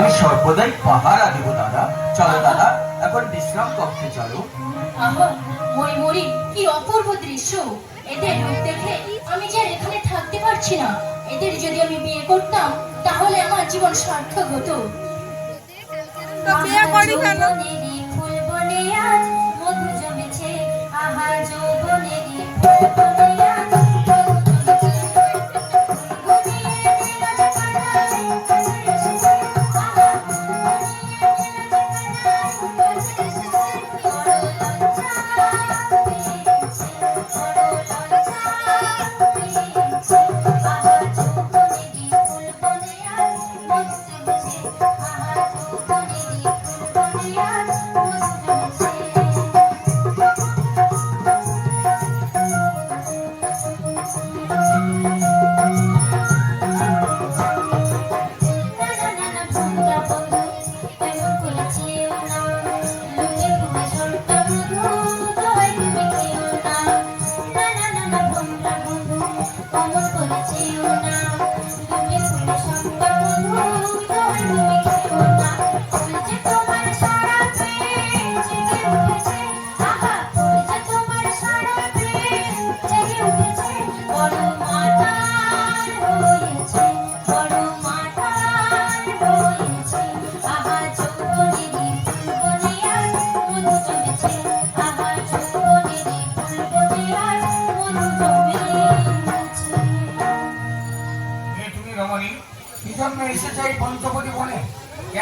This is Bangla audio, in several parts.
আমি সর্বদাই পাহারা দেব দাদা। চলো দাদা এখন বিশ্রাম কক্ষে চলো। আহা মরি মরি কি অপূর্ব দৃশ্য। এদের রূপ দেখে আমি যে এখানে থাকতে পারছি না। এদের যদি আমি বিয়ে করতাম তাহলে আমার জীবন সার্থক হতো। তো বিয়ে করি কেন?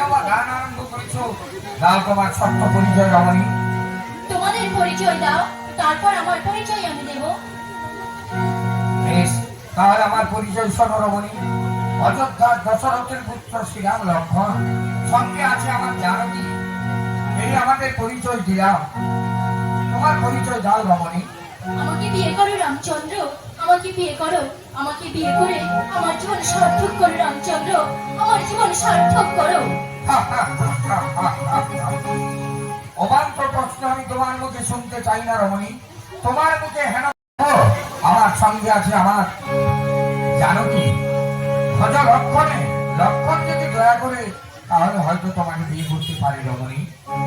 কেন গান আরম্ভ করেছ। দাও তোমার সত্য পরিচয় রমণী। তোমাদের পরিচয় দাও তারপর আমার পরিচয় আমি দেব। বেশ তাহলে আমার পরিচয় শোনো রমণী। অযোধ্যার দশরথের পুত্র শ্রীরাম লক্ষ্মণ সঙ্গে আছে আমার জানকী। এই আমাদের পরিচয় দিলাম। তোমার পরিচয় দাও রমণী। আমাকে বিয়ে করো রামচন্দ্র। আমাকে বিয়ে করো আমাকে বিয়ে করে আমার জীবন সার্থক করো রামচন্দ্র আমার জীবন সার্থক করো। অবান্ত প্রশ্ন আমি তোমার মুখে শুনতে চাই না রমণী। তোমার মুখে হেন আমার সঙ্গে আছে আমার। জানো কি? ভজ লক্ষণে লক্ষণ যদি দয়া করে তাহলে হয়তো তোমাকে বিয়ে করতে পারি রমণী।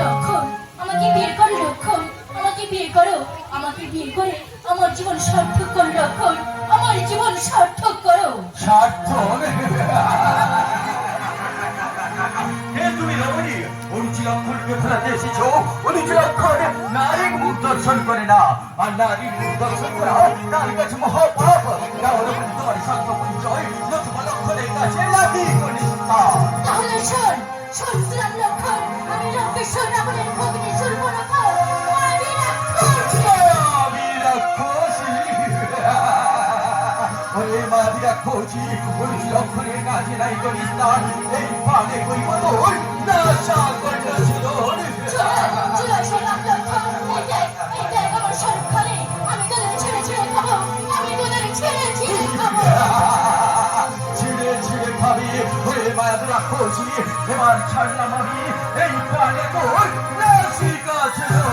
লক্ষণ? আমাকে বিয়ে করো লক্ষণ? বিয়ে করো আমাকে বিয়ে করে আমার জীবন সার্থক করো লক্ষণ আমার জীবন সার্থক করো। স্বার্থ হে তুমি রমণী অনুচি ফেরাতে এসেছ? অনুচি নারীর মুখ দর্শন করে না। আর নারীর মুখ দর্শন করা তার কাছে মহাপাপ। তাহলে তোমার সঙ্গ পরিচয় নতুবা লক্ষণের কাছে লাগি তাহলে শোন শোন শ্রীরাম লক্ষণ আমি রাবণের ভগ্নী ছেড়ে ছেড়ে খাব আমি তোদের ছেড়ে ছেড়ে খাব ছিঁড়ে ছিঁড়ে খাবি হয়ে মায়াদ রাক্ষসী এবার ছাড়লাম আমি এই প্রাণে তোর নাসিকা ছিল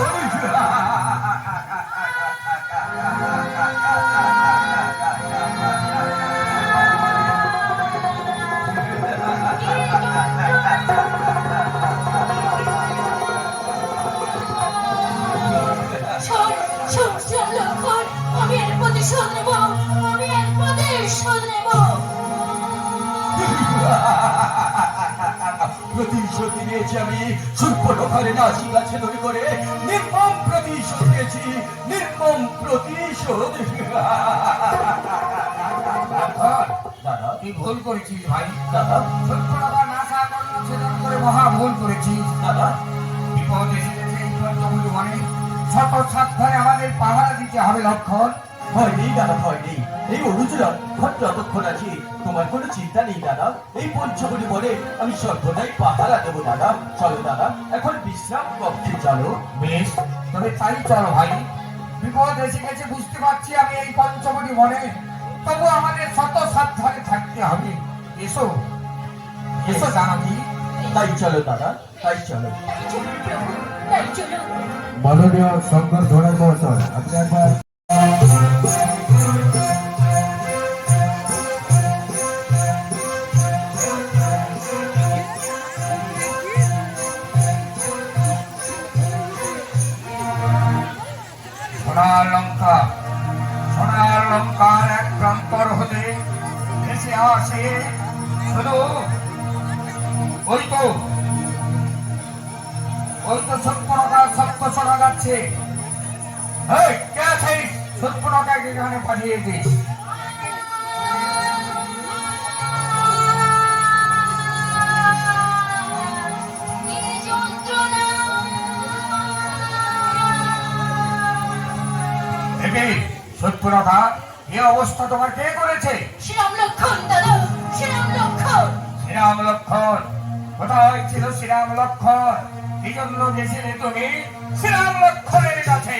নিয়েছি আমি। সুর্পট ঘরে নাসিকা ছেদন করে। নির্মম প্রতিশোধ নিয়েছি নির্মম প্রতিশোধ। দাদা তুই ভুল ভাই? দাদা করে মহা ভুল দাদা, বিপদ গেছে শত সাবধানে আমাদের পাহারা দিতে হবে লক্ষণ। ভয় দাদা, ভয় এই অনুচরা ঘর যতক্ষণ আছে তোমার কোনো চিন্তা নেই দাদা। এই পঞ্চমণি বলে আমি সর্বদাই পাহারা দেবো দাদা। চলো দাদা এখন বিশ্রাম কক্ষে চলো। বেশ তবে তাই চলো ভাই। বিপদ এসে গেছে বুঝতে পারছি আমি এই পঞ্চমণি বনে। তবু আমাদের শত সাবধানে থাকতে হবে। এসো। এসো জানাবি তাই চলো দাদা তাই চলো। মাননীয় শঙ্কর ধোড়াই মহাশয় আপনি একবার সোনার লঙ্কার এক প্রান্তর হতে ভেসে আসে। শুধু ওই তো ওই তো সত্যনকার সত্য শোনা যাচ্ছে। কে এখানে পাঠিয়ে দিস কি যন্ত্রণা এ অবস্থা তোমার কে করেছে? শ্রীরাম লক্ষণ দাদা শ্রীরাম লক্ষণ। শ্রীরাম লক্ষণ। কোথায় ছিল শ্রীরাম লক্ষণ? এই জন্য গেছিলে তুমি শ্রীরাম লক্ষণের কাছে।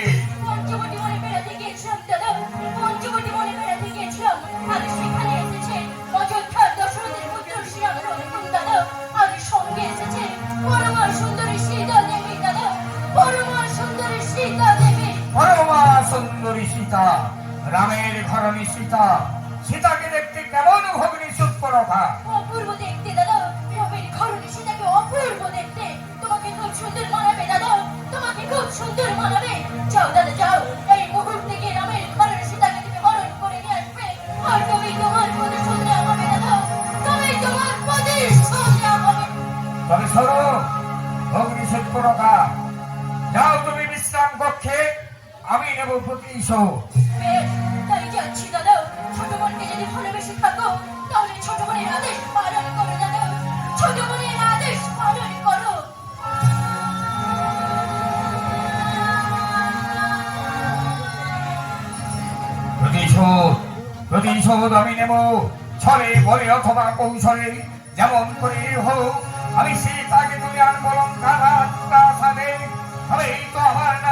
সুন্দরী সীতা রামের ঘরণী সীতা সীতাকে দেখতে কেমন ভগ্নী সূত্ররথা অপূর্ব দেখতে দাদা ঘরণী সীতাকে অপূর্ব দেখতে। তোমাকে খুব সুন্দর মানাবে দাদা তোমাকে খুব সুন্দর মানাবে। যাও দাদা যাও। এই মুহূর্তে রামের ঘরণী সীতাকে তুমি বরণ করে নিয়ে আসবে। আর তুমি তোমার পদে সন্ধ্যা হবে দাদা। তুমি তোমার পদে সন্ধ্যা হবে। তবে শোনো ভগ্নী সূত্ররথা যাও তুমি বিশ্রাম কক্ষে। আমি নেব প্রতিশোধ। বেশ, তাই যাচ্ছি দাদা ছোট বোনকে যদি ভালোবেসে থাকো তাহলে ছোট বোনের আদেশ পালন করো দাদা। ছোট বোনের আদেশ পালন করো। প্রতিশোধ প্রতিশোধ আমি নেব। ছলে বলে অথবা কৌশলে যেমন করে হোক আমি সীতাকে তুমি আনবলম কারা প্রাসাদে হবে তো আমার নাম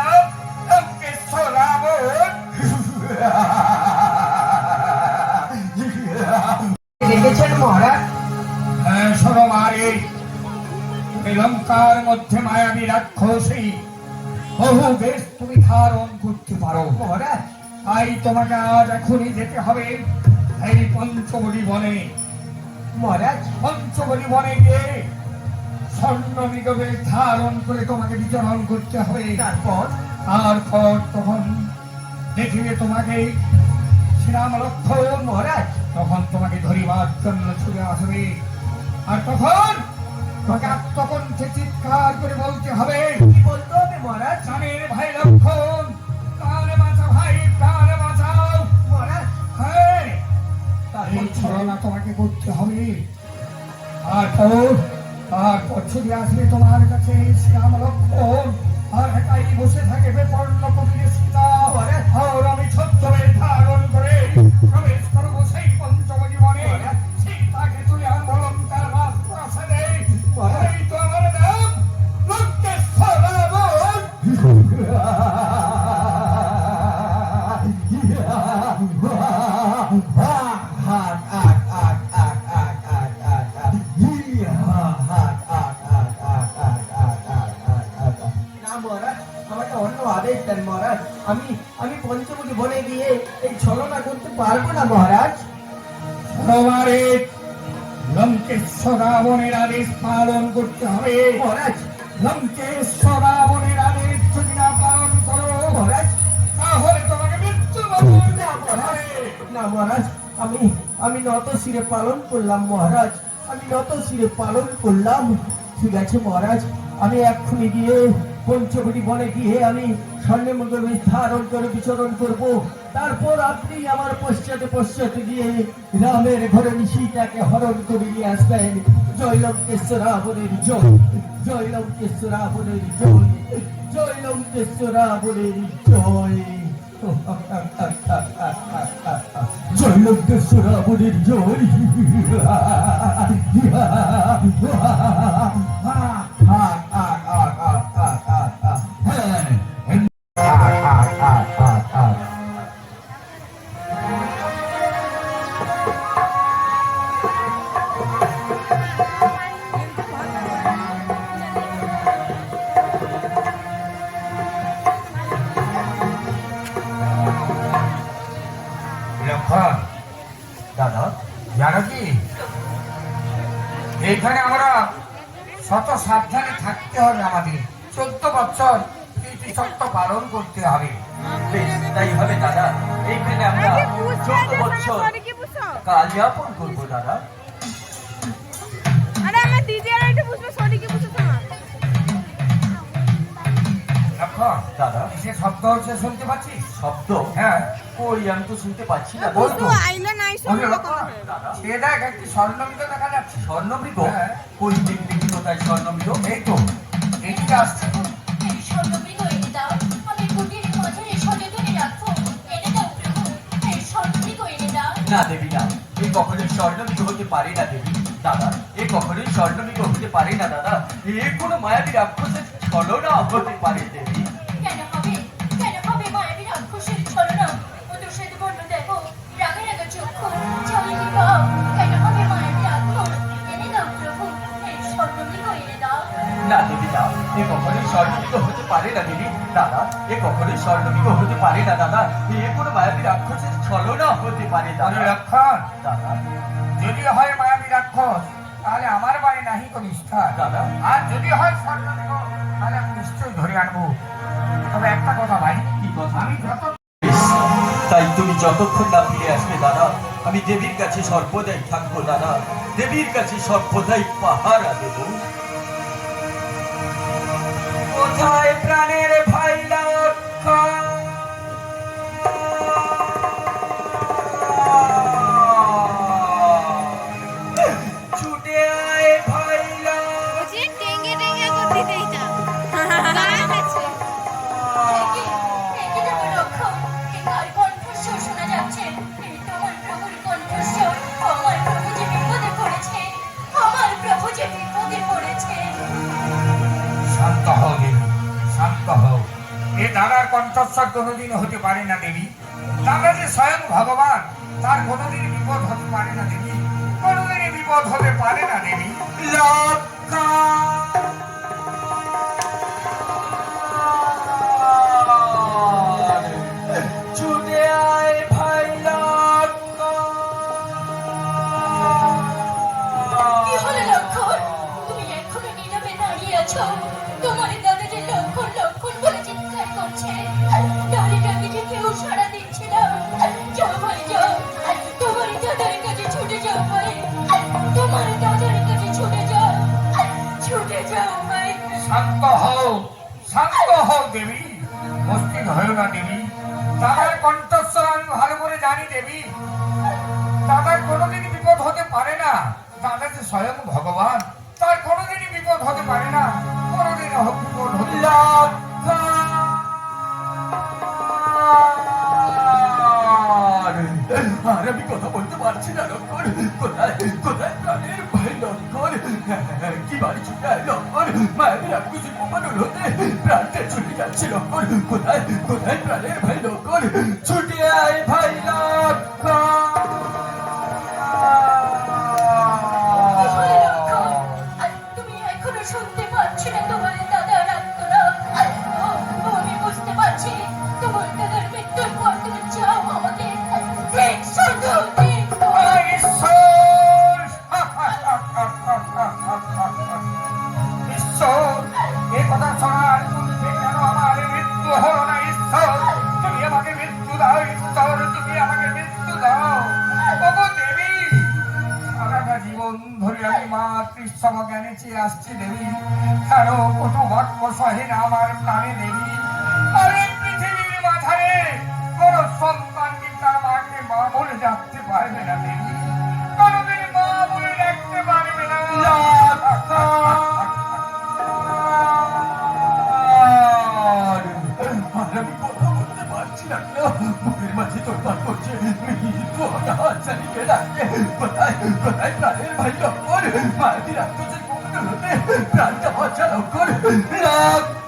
লঙ্কার মধ্যে মায়াবী রাক্ষসী। বহু বেশ তুমি ধারণ করতে পারো মহারাজ। তাই তোমাকে আজ এখনই যেতে হবে এই পঞ্চবটি বনে মহারাজ পঞ্চবটি বনে গিয়ে স্বর্ণ নিগমে ধারণ করে তোমাকে বিচরণ করতে হবে। তারপর? তারপর তখন দেখিবে তোমাকে শ্রীরাম লক্ষণ মহারাজ। তখন তোমাকে ধরিবার জন্য ছুটে আসবে। আর তখন তোমাকে সে চিৎকার করে বলতে হবে। কি মহারাজ? জানের ভাই লক্ষণ। প্রাণে বাঁচা ভাই প্রাণে বাঁচাও মহারাজ হ্যাঁ। এই তোমাকে করতে হবে। আর তারপর ছবি আসবে তোমার কাছে শ্যাম আদেশ দেন মহারাজ। আমি আমি পঞ্চমুখী বনে গিয়ে এই ছলনা করতে পারব না মহারাজ। সবারে আদেশ পালন করতে হবে। মহারাজ। আদেশ যদি না পালন করো মহারাজ তাহলে তোমাকে মৃত্যু না মহারাজ আমি আমি নত শিরে পালন করলাম মহারাজ। আমি নত শিরে পালন করলাম। ঠিক আছে মহারাজ আমি এক্ষুনি গিয়ে পঞ্চবটি বনে গিয়ে আমি? স্বর্ণের মধ্যে ধারণ করে, বিচরণ করব। তারপর আপনি আমার পশ্চাতে পশ্চাতে গিয়ে রামের ঘরে সীতাকে হরণ করে নিয়ে আসবেন। জয় লঙ্কেশ্বর রাবণের জয় জয় লঙ্কেশ্বর রাবণের জয় জয় লঙ্কেশ্বর রাবণের জয়। জয় রাবণের জয়। এইখানে আমরা শত সাবধানে থাকতে হবে আমাদের। চোদ্দ বছর সত্য পালন করতে হবে। বেশ তাই হবে দাদা। এইখানে আমরা চোদ্দ বছর সরি কি বুঝছ? কালিয়াপন করব দাদা। দিদি শব্দ হচ্ছে শুনতে পাচ্ছিস? শব্দ? হ্যাঁ। কই আমি তো শুনতে পাচ্ছি না বল তো। আইলে নাই সে দেখ একটি স্বর্ণমিত দেখা যাচ্ছে। স্বর্ণমৃগ হ্যাঁ। কই দিক দিক কোথায় স্বর্ণমৃগ। এই তো এদিকে আসছে। এই স্বর্ণমৃগ এনে দাও আমি কুটির মাঝারে সচেতনে রাখব এনে দাও এই স্বর্ণমৃগ এনে দাও না দেবী না। এই কখনোই স্বর্ণমৃগ হতে পারে না দেবী দাদা। এ কখনোই স্বর্ণমৃগ হতে পারে না দাদা। এ কোনো মায়াবী রাক্ষসের ছলনা হতে পারে দেবী। এ কখনোই হতে পারে না দেবী দাদা এ কখনোই হতে পারে না দাদা। এ কোনো মায়াবী রাক্ষসের ছলনা হতে পারে দাদা। লক্ষণ দাদা। যদি হয় মায়াবী রাক্ষস তাহলে আমার বাড়ি নাহি তো নিষ্ঠা দাদা। আর যদি হয় তাহলে আমি নিশ্চয়ই ধরে আনব। তবে একটা কথা ভাই কি কথা? আমি যত তাই তুমি যতক্ষণ না ফিরে আসবে দাদা আমি দেবীর কাছে সর্বদাই থাকব দাদা। দেবীর কাছে সর্বদাই পাহারা দেব। কোথায় প্রাণের দাদার কণ্ঠস্বর কোনোদিন হতে পারে না দেবী। দাদা যে স্বয়ং ভগবান, তার কোনোদিন বিপদ হতে পারে না দেবী। কোনোদিনই বিপদ হতে পারে না দেবী। ছুটে দেবী, মস্তিষ্ক হয়েও না দেবী। দাদার কণ্ঠস্বর আমি ভালো করে জানি দেবী। দাদার কোনোদিনই বিপদ হতে পারে না। দাদা যে স্বয়ং ভগবান। তার কোনোদিনই বিপদ হতে পারে না। কোনোদিন বিপদ হতে আর, আমি কথা বলতে পারছি না কোথায় কোথায় প্রাণের ভাই লক্ষণ? কি বাড়ি ছুটে আয় লক্ষণ মায়ের আমি কিছু কমানোর হতে প্রাণটা ছুটে যাচ্ছে লক্ষণ কোথায় কোথায় প্রাণের ভাই লক্ষণ ছুটে আয় ভাই চেয়ে আসছি দেবী। কেন কত বাক্য সহে আমার প্রাণে দেবী। আরে পৃথিবীর মাথারে কোন সন্তান কি তার মাকে মা বলে ডাকতে পারবে না দেবী। কোনদিন মা বলে করছে। ভাই মায়ের লক্ষণ